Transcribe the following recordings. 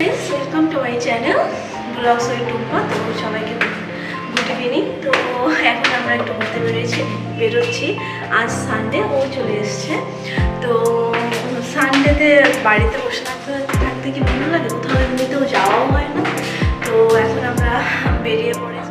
Welcome to my channel blogs ওই টুম্পা তো সবাইকে গুড ইভিনিং তো এখন আমরা একটু ঘুরতে বেরিয়েছি বেরোচ্ছি। আজ সানডে ও চলে এসছে। তো সানডেতে বাড়িতে বসে থাকতে থাকতে কি ভালো লাগে? কোথাও এমনিতেও যাওয়াও হয় না। তো এখন আমরা বেরিয়ে পড়েছি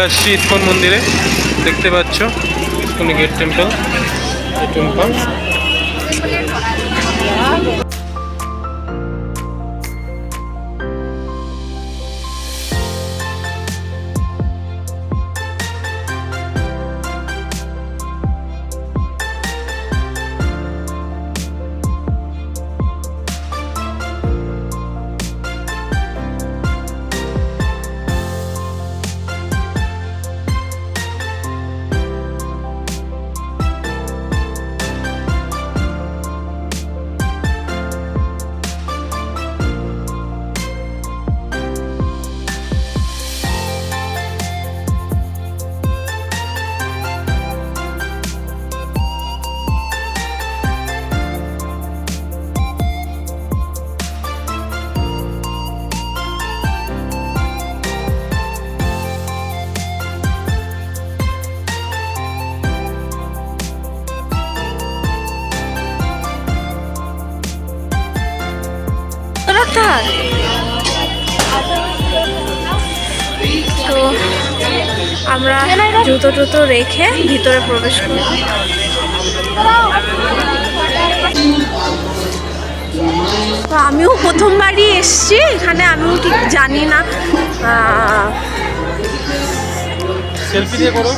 চলে আসছি ইস্কন মন্দিরে। দেখতে পাচ্ছ ইস্কন গেট টেম্পল টেম্পল রাখার তো আমরা জুতো টুতো রেখে ভিতরে প্রবেশ করি তো আমিও প্রথমবারই এসছি এখানে আমিও ঠিক জানি না। সেলফি দিয়ে করো।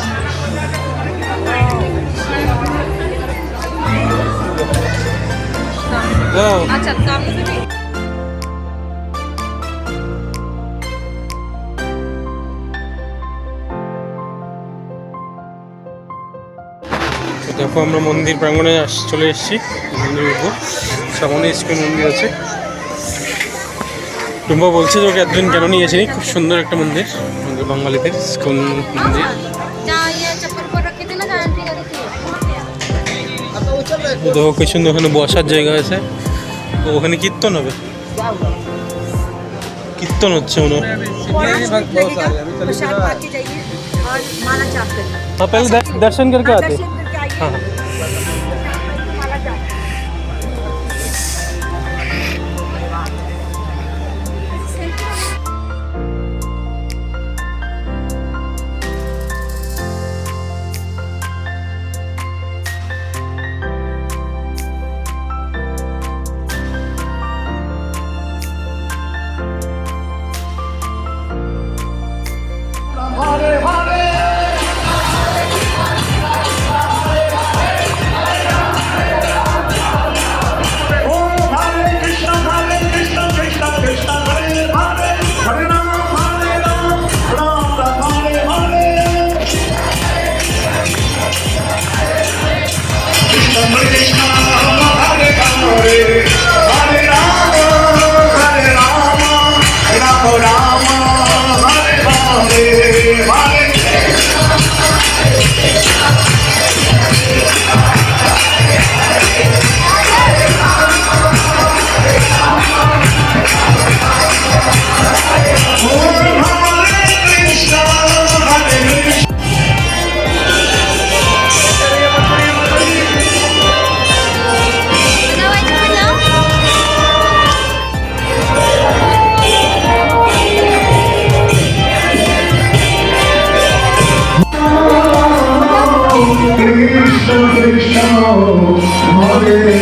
দাও। দেখো আমরা মন্দির প্রাঙ্গণে আস- চলে এসেছি মন্দিরের উপর সামনে ইস্কন মন্দির আছে টুম্বা বলছে যে ওকে এতদিন কেন নিয়ে আসেনি খুব সুন্দর একটা মন্দির আমাদের বাঙালিদের ইস্কন মন্দির जहाँ ये चप्पल पर रखे थे ना जहाँ एंट्री करी थी তো দেখো কি সুন্দর ওখানে বসার জায়গা আছে তো ওখানে কীর্তন হবে কীর্তন হচ্ছে মনে হয় हाँ पहले दर- दर्शन करके आते 哈 哈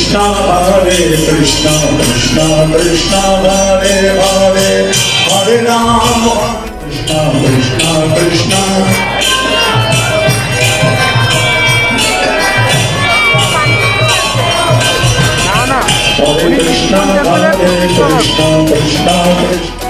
কৃষ্ণ হরে কৃষ্ণ কৃষ্ণ কৃষ্ণ হরে হরে হরে রাম। কৃষ্ণ কৃষ্ণ কৃষ্ণ। হরে কৃষ্ণ হরে কৃষ্ণ কৃষ্ণ কৃষ্ণ।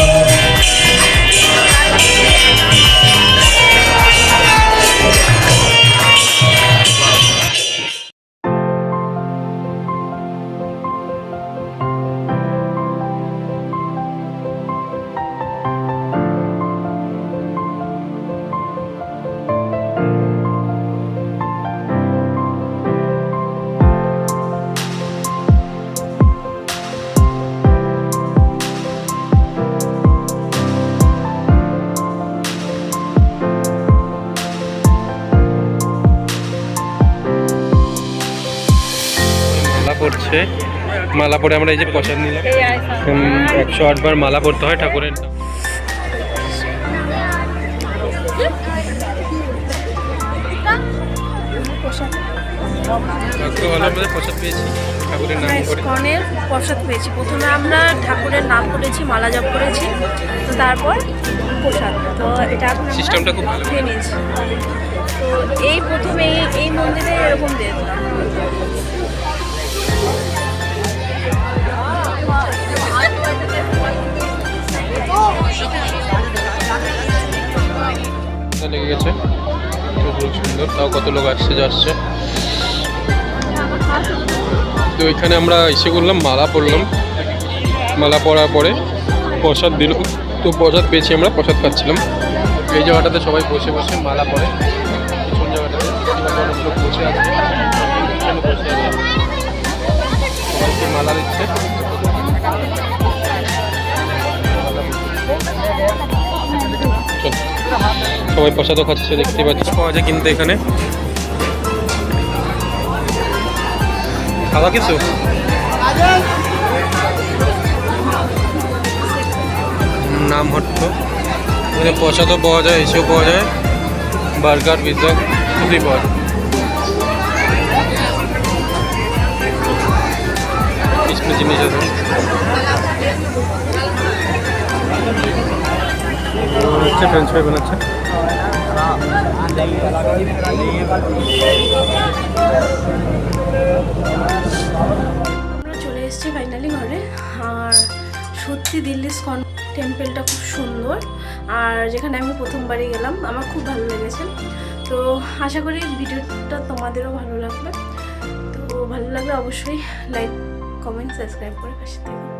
পড়ছে মালা পরে আমরা এই যে প্রসাদ নিলাম। একশো আটবার মালা পরতে হয় ঠাকুরের। প্রসাদ। পেয়েছি। ইস্কনের প্রসাদ প্রথমে আমরা ঠাকুরের নাম করেছি মালা জপ করেছি তো তারপর প্রসাদ। তো এটা সিস্টেমটা খুব ভালো। খেয়ে নিয়েছি। তো এই প্রথমে এই- মন্দিরে এরকম দিয়ে লেগে গেছে। খুব সুন্দর, তাও কত লোক আসছে, যাচ্ছে। তো এখানে আমরা এসে করলাম, মালা পরলাম। মালা পরার পরে প্রসাদ দিল। তো প্রসাদ পেয়েছি আমরা, প্রসাদ খাচ্ছিলাম। এই জায়গাটাতে সবাই বসে বসে মালা পরে। পিছন জায়গাটাতে বসে আছে। সবাই প্রসাদও খাচ্ছে দেখতে পাচ্ছি। পাওয়া যায় কিন্তু এখানে। খাওয়া কিছু? নাম হট্ট এখানে প্রসাদও পাওয়া যায়, এসেও পাওয়া যায়। বার্গার, পিৎজা, খুবই পাওয়া যায়। জিনিস আছে। হচ্ছে আমরা চলে এসেছি ফাইনালি ঘরে। আর সত্যি দিল্লি স্কন টেম্পলটা খুব সুন্দর। আর যেখানে আমি প্রথমবারই গেলাম, আমার খুব ভালো লেগেছে। তো আশা করি ভিডিওটা তোমাদেরও ভালো লাগবে। তো ভালো লাগলে অবশ্যই লাইক কমেন্ট সাবস্ক্রাইব করে পাশে থেকে।